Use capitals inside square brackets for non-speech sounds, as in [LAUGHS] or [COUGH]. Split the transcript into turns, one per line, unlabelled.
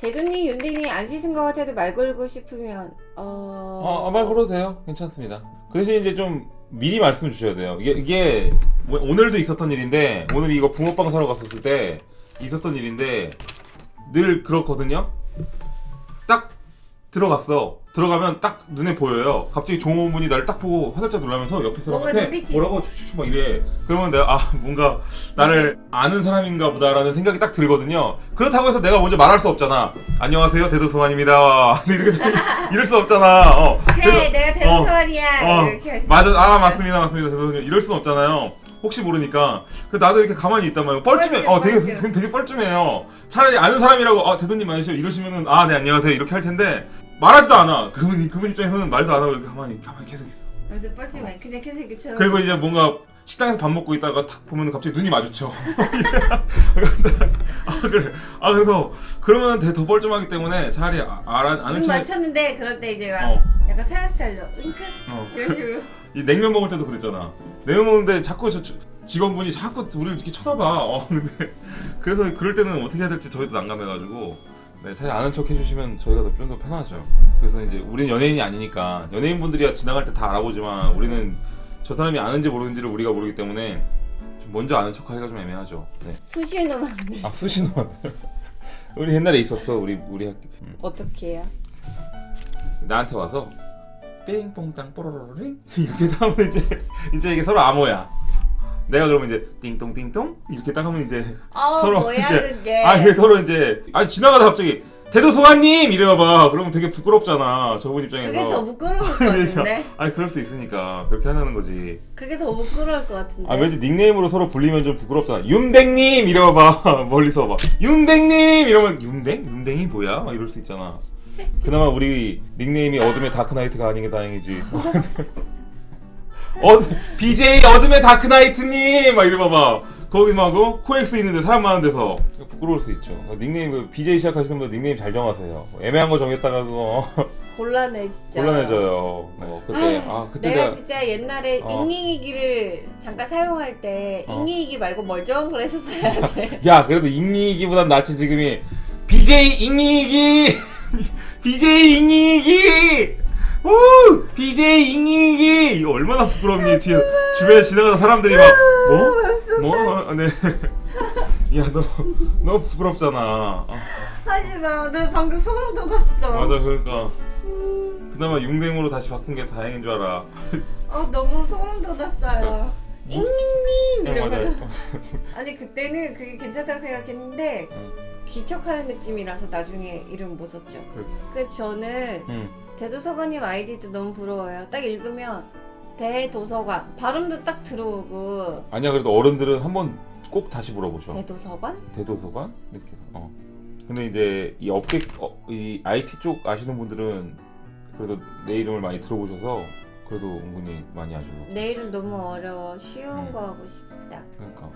대근님, 윤대님 안 씻은 것 같아도 말 걸고 싶으면 어...
어, 말 걸어도 돼요. 괜찮습니다. 그 대신 이제 좀 미리 말씀 주셔야 돼요. 이게, 이게 뭐 오늘도 있었던 일인데, 오늘 이거 붕어빵 사러 갔었을 때 있었던 일인데, 늘 그렇거든요? 딱 들어갔어. 들어가면 딱 눈에 보여요. 갑자기 종업원이 나를 딱 보고 화들짝 놀라면서 옆에
뭔가
사람한테
눈빛이-
뭐라고 막 이래. 그러면 내가 아 뭔가 나를 아는 사람인가 보다라는 생각이 딱 들거든요. 그렇다고 해서 내가 먼저 말할 수 없잖아. 안녕하세요 대도소환입니다. [LAUGHS] 이렇게 [LAUGHS] 이럴 수 없잖아. 어.
그래
그래서-
내가 대소원이야
어,
이렇게 할수
맞아,
있어.
아 맞습니다, 맞습니다. 대도소환 이럴 순 없잖아요. 혹시 모르니까. 그 나도 이렇게 가만히 있단 말이에요. 뻘쭘해.
뻘쭘,
어, 되게
뻘쭘.
되게, 되게 뻘쭘해요. 차라리 아는 사람이라고 아 대도님 아니시죠? 이러시면은 아 네 안녕하세요 이렇게 할 텐데 말하지도 않아. 그분 그분 입장에서는 말도 안 하고 이렇게 가만히 가만히 계속 있어.
아무튼 뻘쭘해 그냥 계속 이렇게 쳐
그리고 이제 뭔가 식당에서 밥 먹고 있다가 탁 보면 갑자기 눈이 마주쳐. [LAUGHS] 아 그래. 아 그래서 그러면 되게 더 뻘쭘하기 때문에 차라리 아, 알아, 아는
눈
친구.
맞췄는데 그럴 때 이제 막
어.
약간 서양 스타일로 은크
어.
이런 식으로 [LAUGHS]
이 냉면 먹을 때도 그랬잖아. 냉면 먹는데 자꾸 저 저- 직원분이 자꾸 우리를 이렇게 쳐다봐. 어, 근데 그래서 그럴 때는 어떻게 해야 될지 저희도 난감해가지고 네, 잘 아는 척 해주시면 저희가 좀 더 편하죠. 그래서 이제 우리는 연예인이 아니니까 연예인분들이야 지나갈 때 다 알아보지만 우리는 저 사람이 아는지 모르는지를 우리가 모르기 때문에 좀 먼저 아는 척하기가 좀 애매하죠. 네.
수시에 넘었네
아 수신호 [LAUGHS] 우리 옛날에 있었어 우리 우리 학교 음.
어떻게 해요?
나한테 와서 삥뽕땅 뽀로로링 [LAUGHS] 이렇게 하면 이제 이제 이게 서로 암호야. 내가 그러면 이제 띵똥띵똥 이렇게 딱 하면 이제
어 [LAUGHS]
서로
뭐야
이제-
그게.
아 이게 서로 이제 아니 지나가다 갑자기 대도소관님! 이래봐봐. 그러면 되게 부끄럽잖아 저분 입장에서.
그게 더 [LAUGHS] 부끄러울 것
그렇죠.
같은데?
아니 그럴 수 있으니까 그렇게 하는 거지.
그게 더 부끄러울 것 같은데?
아 왠지 닉네임으로 서로 불리면 좀 부끄럽잖아. 윤댕님! 이래봐봐. [LAUGHS] 멀리서 봐. 윤댕님! 이러면 윤댕? 윤댕이 뭐야? 막 이럴 수 있잖아. 그나마 우리 닉네임이 어둠의 다크나이트가 아닌 게 다행이지 어, BJ 어둠의 다크나이트님! 막 이래 봐봐. 거기 막고? 코엑스 있는데 사람 많은 데서. 부끄러울 수 있죠. 닉네임 그 BJ 시작하시는 분들 닉네임 잘 정하세요. 애매한 거 정했다가 그거.
곤란해 진짜.
곤란해져요. 어, 그때. 아 그때
내가 진짜 옛날에
어.
잉잉이기를 잠깐 사용할 때
어.
잉잉이기 말고 멀쩡한 걸 했었어야 돼. [LAUGHS]
야 그래도 잉이기보단 낫지 지금이. BJ 잉이기! [LAUGHS] BJ 잉이기 오 BJ 이거 얼마나 부끄럽니 뒤에. 주변에 지나가는 사람들이 막 뭐? 뭐? 네. [LAUGHS] 야 너 너무 부끄럽잖아. 아,
하지 마 나 방금 소름 돋았어.
맞아 그러니까. 그나마 융댕으로 다시 바꾼 게 다행인 줄 알아. [LAUGHS]
어 너무 소름 돋았어요. 잉잉님
네,
이러면
맞아요
아니 그때는 그게 괜찮다고 생각했는데
응.
귀척하는 느낌이라서 나중에 이름 못 썼죠.
그래.
그래서 저는
응.
대도서관님 아이디도 너무 부러워요. 딱 읽으면 대도서관 발음도 딱 들어오고.
아니야 그래도 어른들은 한번 꼭 다시 물어보죠
대도서관?
대도서관? 이렇게. 어. 근데 이제 이 업계 어, 이 IT 쪽 아시는 분들은 그래도 내 이름을 많이 들어보셔서 그래도 은근히 많이 아셔서.
내 이름 너무 어려워. 쉬운
음.
거 하고 싶다.
그러니까